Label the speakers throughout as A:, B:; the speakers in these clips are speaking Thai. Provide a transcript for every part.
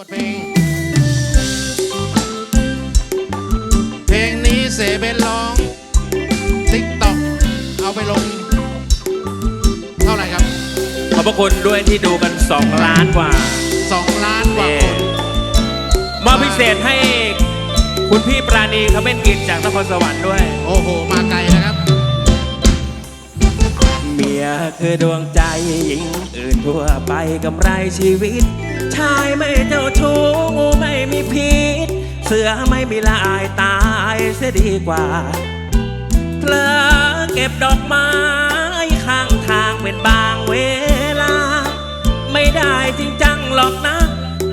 A: บทเพลง เพลงนี้เสเบนร้องติ๊กต็อกเอาไปลง เท่าไหร่ครับ
B: ขอบพระคุณด้วยที่ดูกัน 2 ล้านกว่า
A: 2 ล้านกว่า
B: เอ่
A: ค
B: อนมอบพิเศษให้คุณพี่ปราณีเขาเป็นกินจากนครสวรรค์ด้วย
A: โอ้โห มาไกลนะครับ
B: เมียคือดวงใจหญิงอื่นทั่วไปกำไรชีวิต ชายไม่เจ้าชู้งูไม่มีพิษ เสือไม่มีลายตายเสียดีกว่าเพลอเก็บดอกไม้ข้างทางเป็นบางเวลา ไม่ได้จริงจังหรอกนะ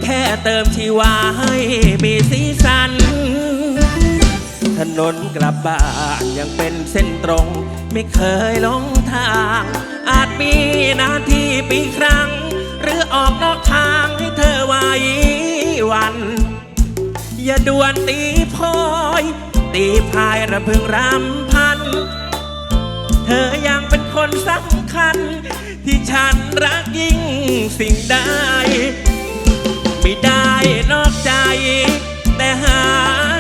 B: แค่เติมชีวาให้มีสีสัน ถนนกลับบ้านยังเป็นเส้นตรง ไม่เคยหลงทาง อาจมีนาทีปีครั้ง หรือออกนอกทาง อย่าด่วนตีพอย ตีพายระพึงรำพัน เธอยังเป็นคนสำคัญ ที่ฉันรักยิ่งสิ่งใดไม่ได้นอกใจ แต่หา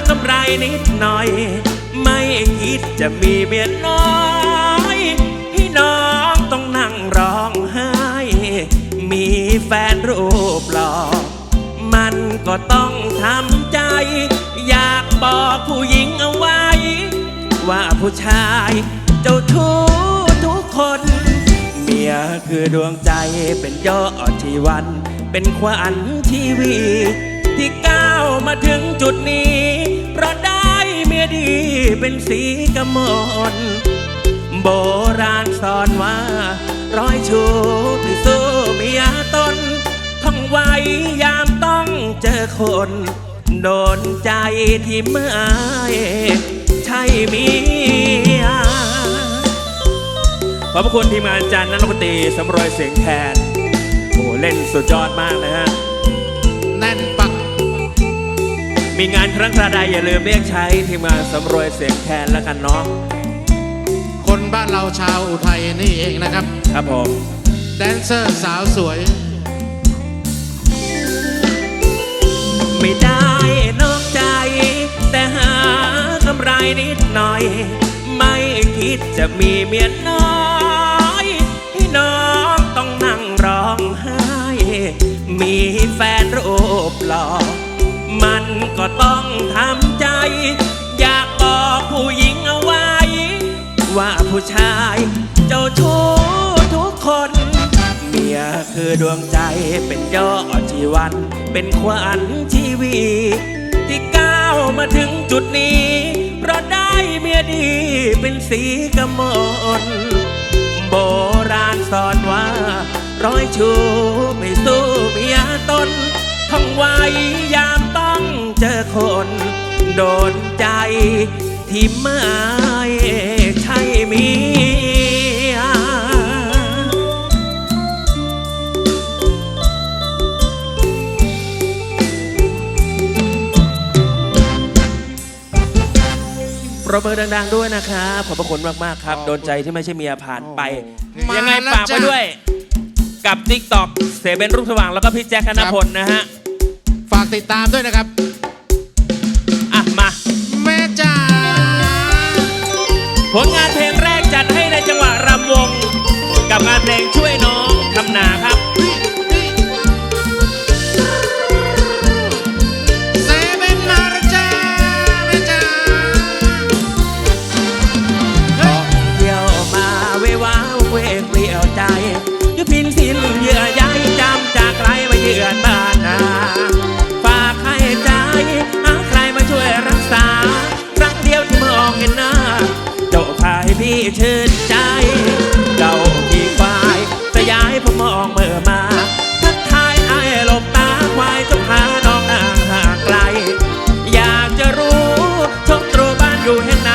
B: กำไรนิดหน่อย ไม่คิดจะมีเมียน้อยให้น้องต้องนั่งร้องไห้ มีแฟนรูปหล่อมันก็ต้องทำ อยากบอกผู้หญิงเอาไว้ ว่าผู้ชายเจ้าทู้ทุกคน เมียคือดวงใจเป็นยอดชีวัน เป็นขวัญชีวี ที่ก้าวมาถึงจุดนี้ เพราะได้เมียดีเป็นสีกมลโบราณสอนว่า ร้อยชูที่สู้เมียตนท่องไว้ยามต้องเจอคน โดนใจที่ไม่ใช่เมียขอบพระคุณทีมงานจันทร์นักดนตรีสำรวยเสียงแคนโอ้เล่นสุดยอดมากนะฮะ
A: แน่นปัก
B: มีงานครั้งคราใดอย่าลืมเรียกใช้ทีมงานสำรวยเสียงแคนแล้วกันเนาะ
A: คนบ้านเราชาวอุทัยนี่เองนะครับ
B: ครับผม
A: แดนเซอร์สาวสวย
B: ไม่ได้นอกใจ แต่หากำไรนิดหน่อย ไม่คิดจะมีเมียน้อยให้น้องต้องนั่งร้องไห้ มีแฟนรูปหล่อมันก็ต้องทำใจ อยากบอกผู้หญิงเอาไว้ ว่าผู้ชายเจ้าชู้ทุกค คือดวงใจเป็นยอดชีวัน เป็นขวัญชีวีที่ก้าวมาถึงจุดนี้ เพราะได้เมียดีเป็นสีกมลโบราณสอนว่า ร้อยชูไม่สู้เมียตนท่องไว้ยามต้องเจอคน โดนใจที่ไม่ใช่มี รบมือดัง ๆ ด้วยนะครับ ขอบพระคุณมากๆครับ
A: ขอบคุณ
B: โดนใจที่ไม่ใช่เมียผ่านไป
A: โอ้โห
B: ยังไง
A: มาแล้ว
B: ฝากไว้
A: จ้ะ
B: ด้วย กับ t ิ k t o k เสเบนรูปสว่างแล้วก็พี่แจ็คธนพลนะฮะ
A: ฝากติดตามด้วยนะครับ
B: อะ มา
A: แม่จ๋า
B: ผลงานเพลงแรกจัดให้ในจังหวะรำวง กับงานเพลงช่วย ชื่นใจ เจ้าที่ควายจะย้ายผมมองเมื่อมา ทักทายไอ้ลมตาควายจะพาน้องนา
A: งห่างไก
B: ล อยากจะรู้ชมตรูบ้านอยู่แห่งไหน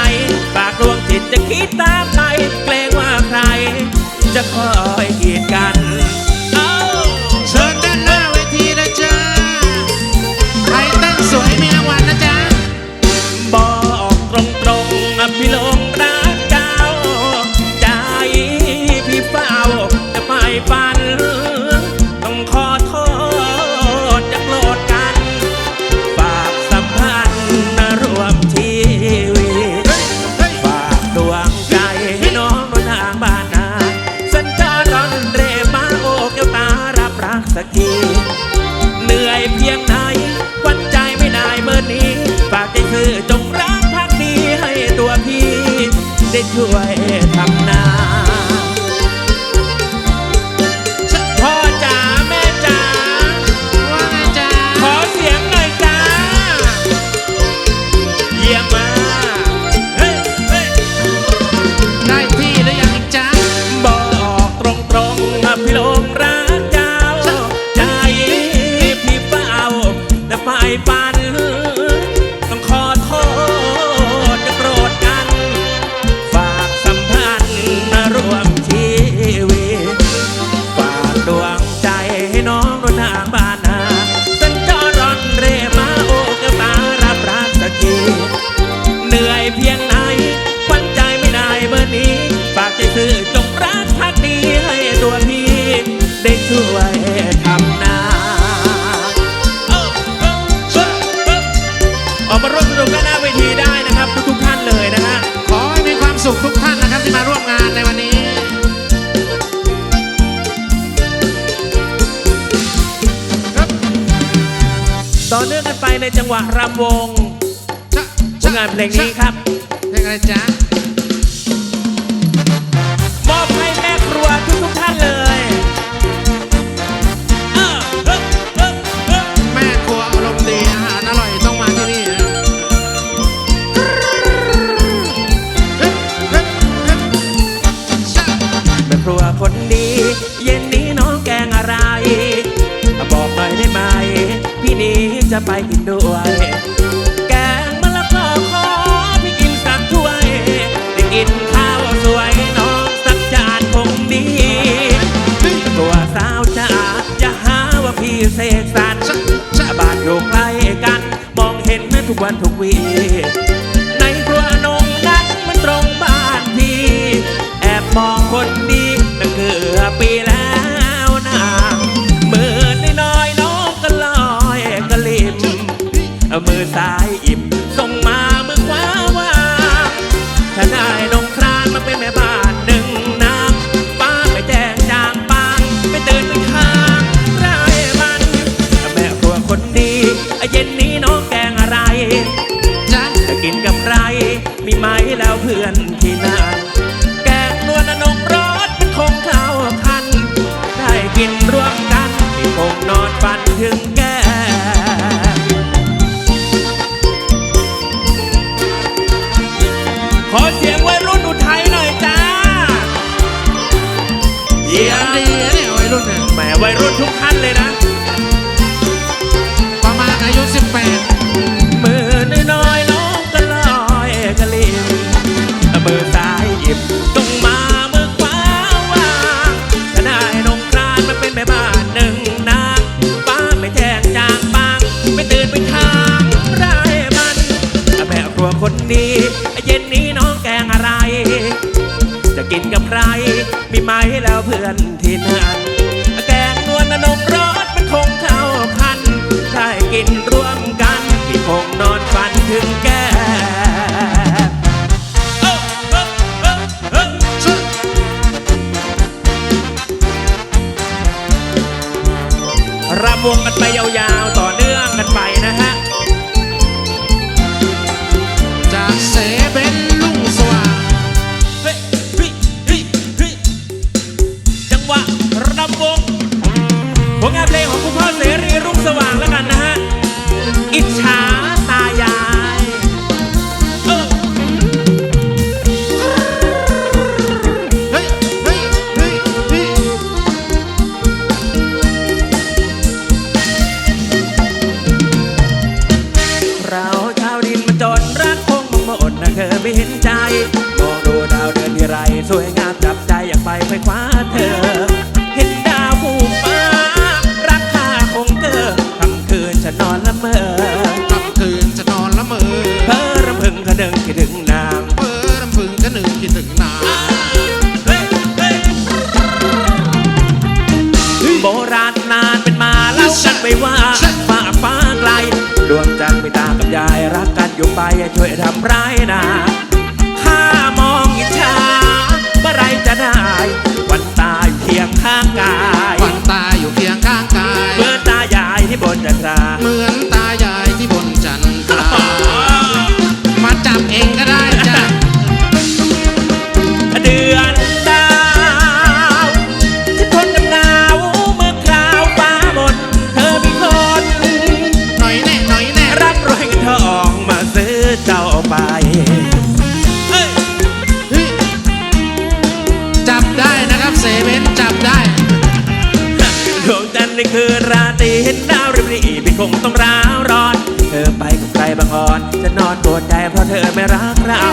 B: ปากลวงจิตจะคิดตามไปเก
A: รงว่าใคร
B: จะคอย who I ไปในจังหวะรำวงผลงานเพลงนี้ครับ
A: เพลงอะไรจ๊ะ
B: มอบให้แม่ครัวะไปกินด้วย แกงมะละกอขอพี่กินสักถ้วยได้กินข้าวสวยน้องสักจานคงดีตัวสาวจ๋าอย่าหาว่าพี่เสกสรรบ้านอยู่ใกล้กัน มองเห็นแม่ทุกวันทุกวีในครัวนงนั้นมันตรงบ้านพี่ แอบมองคนดีตั้งเกือ
A: ปีาย
B: อิ่ม วัยรุ่นทุกท่านเลยนะาเห
A: มือนตายายที่บนจันทรา ง
B: ต้องร้าวร้อน เธอไปกับใครบางอ่อน จะนอนปวดใจเพราะเธอไม่รักเรา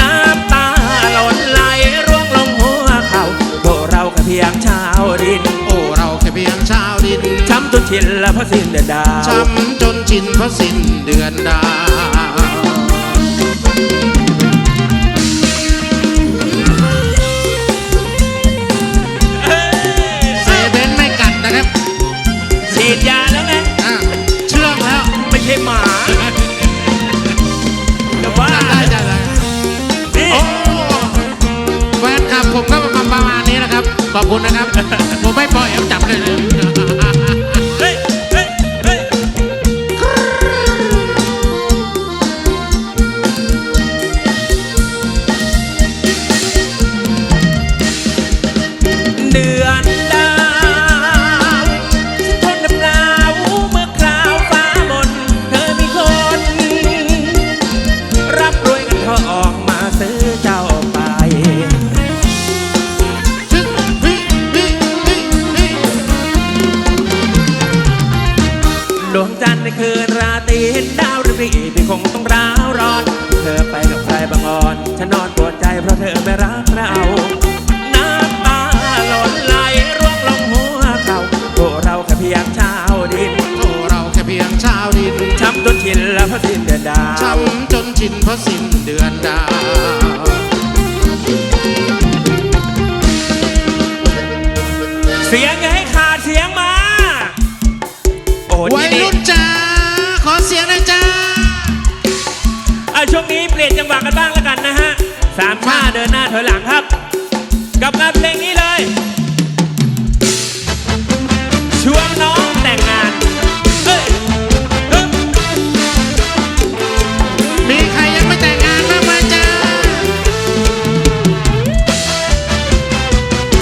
B: น้ำตาหล่นไหลร่วงลงหัวเขาพวกเราแค่เพียงชาวดิน
A: โอ้เราแค่เพียงชาวดิน
B: ช้ำจนชินแล้วเพราะสิ้นเดือนดาว
A: ช้ำจนชินเพราะสิ้นเดือนดาว ขอบคุณนะครับาน้ำ
B: ตาหล่นไหลร่วงลงหัวเขาพวกเราแค่เพียงชาวดิน
A: โอ้เราแค่เพียงชาวดิน
B: ช้ำจนชินแล้วพระสิ้นเดือนดาว
A: ช้ำจนชินเพราะสิ้นเดือนดาว
B: เสียงอย่าให้ขาดเสียงมา โอ้
A: วัย
B: นุ่
A: นจ้าขอเสียงหนะจ้า
B: เอาช่วงนี้เปลี่ยนจังหวะกันบ้างแล้ว สามชาเดินหน้าถอยหลังครับกับงานเพลงนี้เลยช่วงน้องแต่งงานเฮ้ยเฮ้ย
A: มีใครยังไม่แต่งงานบ้างไหมจ้า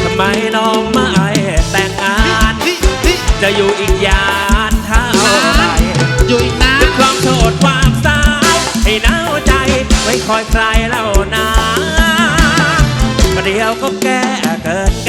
B: ทำไมน้องไม่แต่งงาน
A: ฮิฮิ
B: จะอยู่อีกยานเท่าไหร
A: อยู่อีกนาน
B: เป็นความโสดความสาวให้หนาวใจไว้คอยใครเล่านาประ
A: เดี๋
B: ยวก็แก้เกิด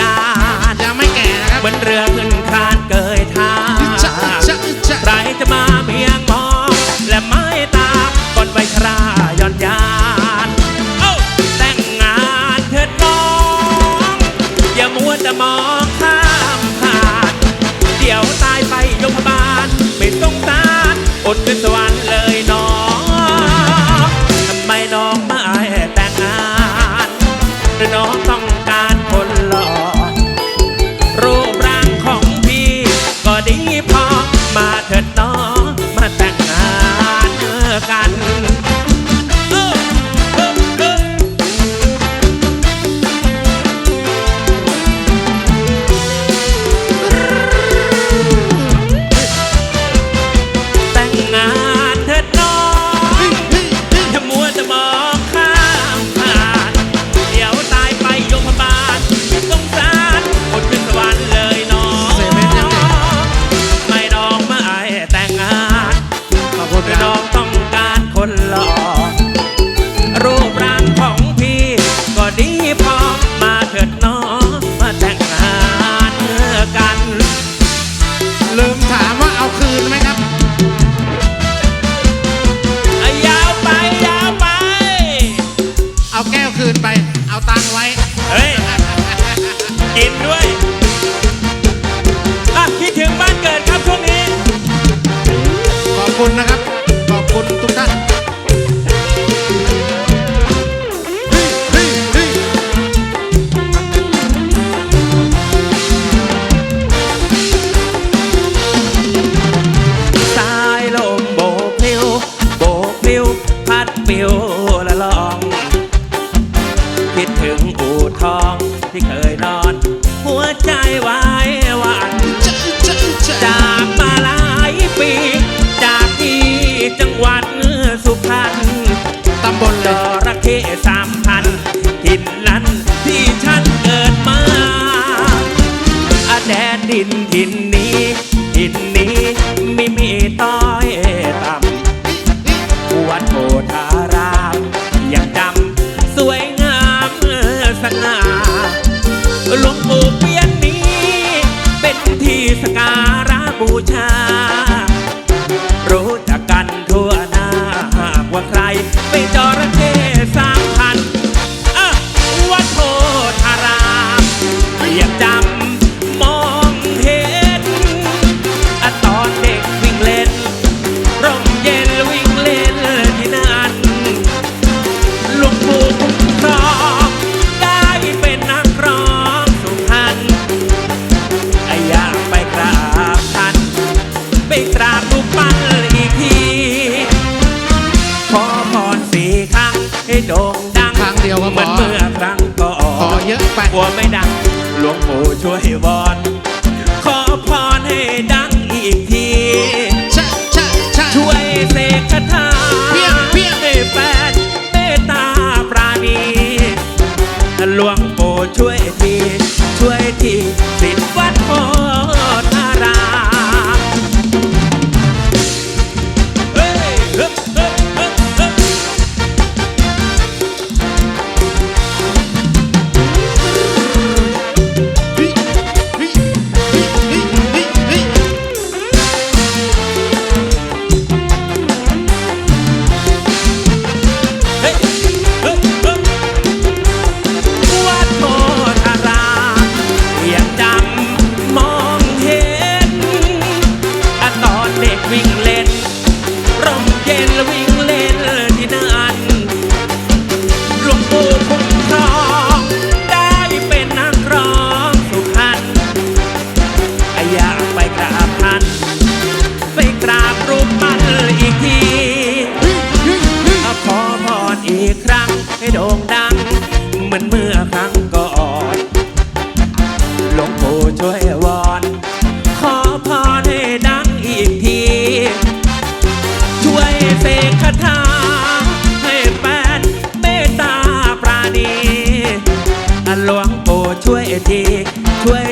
B: ช่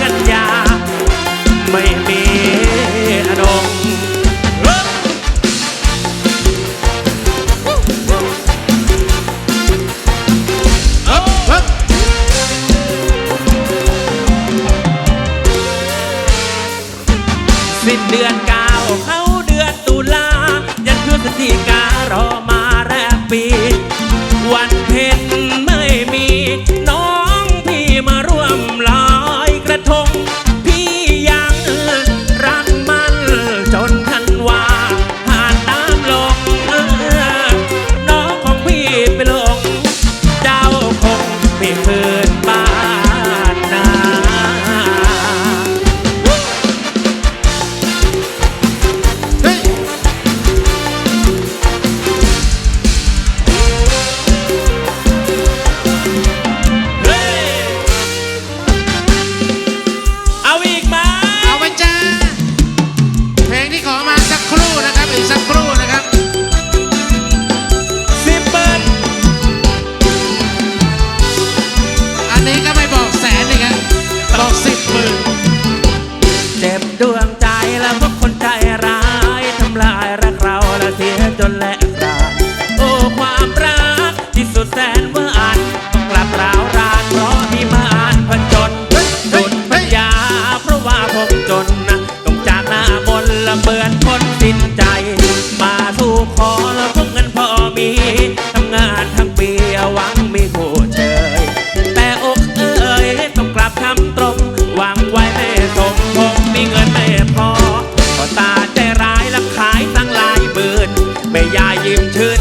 B: กันยา ไม่
A: มี อย่า
B: ยิ้มเอ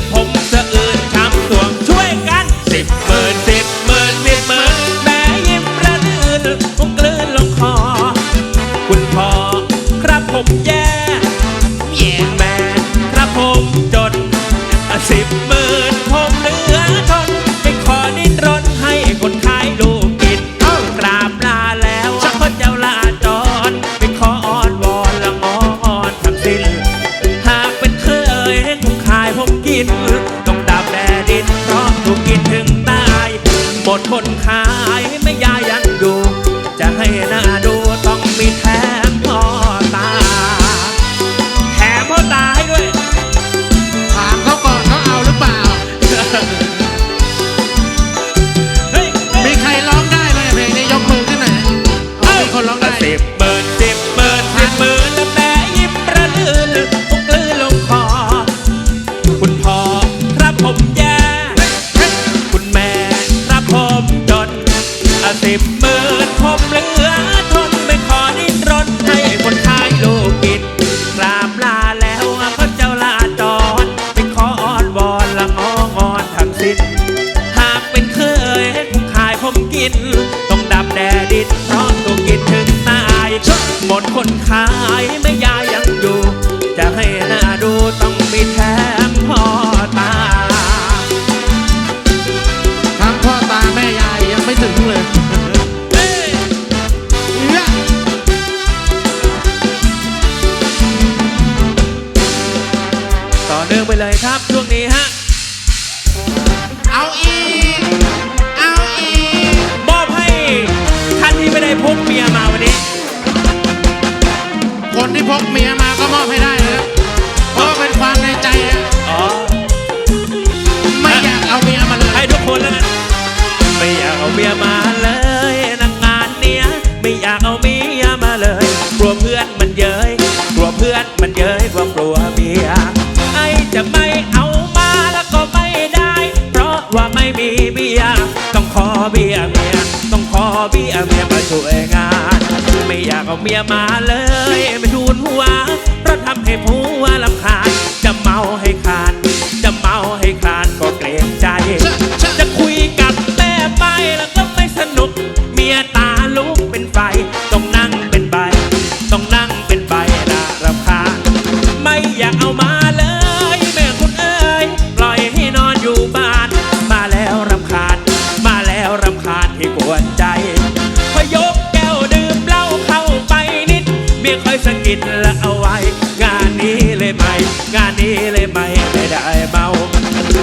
B: ไม่ค่อยสะกิดละเอาไว้ งานนี้เลย
A: ไม่งาน
B: นี้เลยไม่ไม่
A: ได้
B: เมา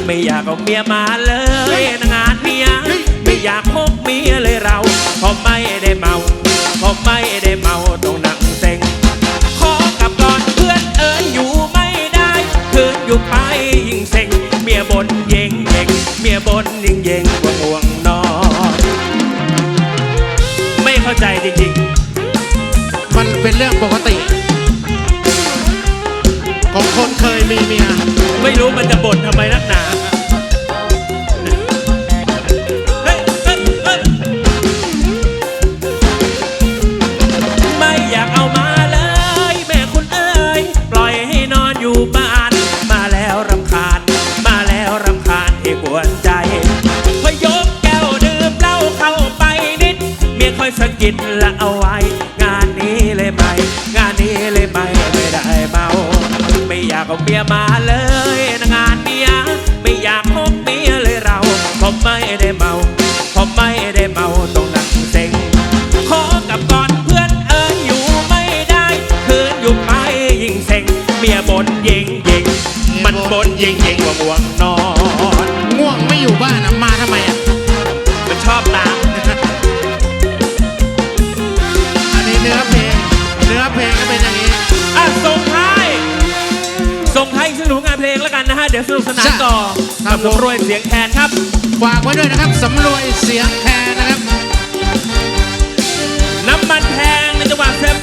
A: ไม่อยากเอาเมียมาเลย
B: งานเมียไม่อยากพบเมียเลยเราเพราะไม่ได้เมาเพราะไม่ได้เมาต้องนังเซ็งขอกลับก่อนเพื่อนเอออยู่ไม่ได้นอยู่ไปยิ่งเซ็งเมียบนเย่งเย่งเมียบน เรื่
A: องปกติ ของคนเคยมีเมีย
B: ไม่รู้มันจะบ่นทำไมนักหนา เย่งเย่งว่าง่วงนอน
A: ง่วงไม่อยู่บ้านมาทำไมอะ
B: มันชอบตาม
A: อันนี้เนื้อเพลงเนื้อเพลงก็เป็นอย่างนี้
B: อะส่งท้ายส่งท้ายสนุกงานเพลงแล้วกันนะฮะเดี๋ยวสนุกสนานต่อกั
A: บ
B: สำรวยเสียงแทนครับ
A: ฝากไว้ด้วยนะครับสำรวยเสียงแทนนะครับ
B: น้ำมันแพงในจังหวัดเซม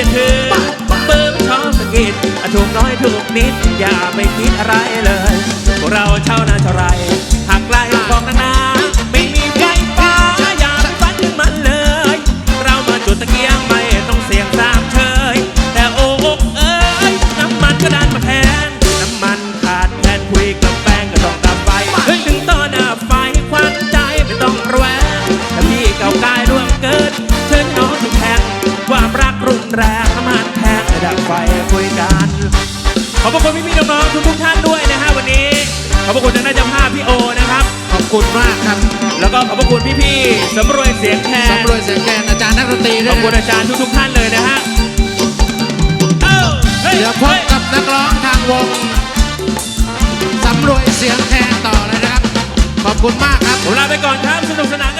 B: อย่าถือเปิมชองสกิดอะถูกน้อยถูกนิด อย่าไปคิดอะไรเลย พวกเราเช่านาเท่าไรหากไกลบอกนาน ขอบพระคุณพี่ๆน้องๆทุกๆท่านด้วยนะฮะวันนี้ ขอบพระคุณทางด้านเจ้าภาพพี่โอนะครับ
A: ขอบคุณมากครับ
B: แล้วก็ขอบพระคุณพี่ๆสำรวยเสียงแทน
A: สำรวจเสียงแกนอาจารย์นักดนตรี
B: ข
A: ด้
B: อ
A: ว
B: บ
A: ย
B: คุณ
A: นะ
B: อาจารย์ทุกๆท่านเลยนะฮะเอ้าเฮ้ย
A: เดี๋ยวพบกับนักร้องทางวงสำรวยเสียงแคนต่อเลยนะครับ ขอบคุณมากครับ
B: ผมลาไปก่อนครับสนุกสนานกัน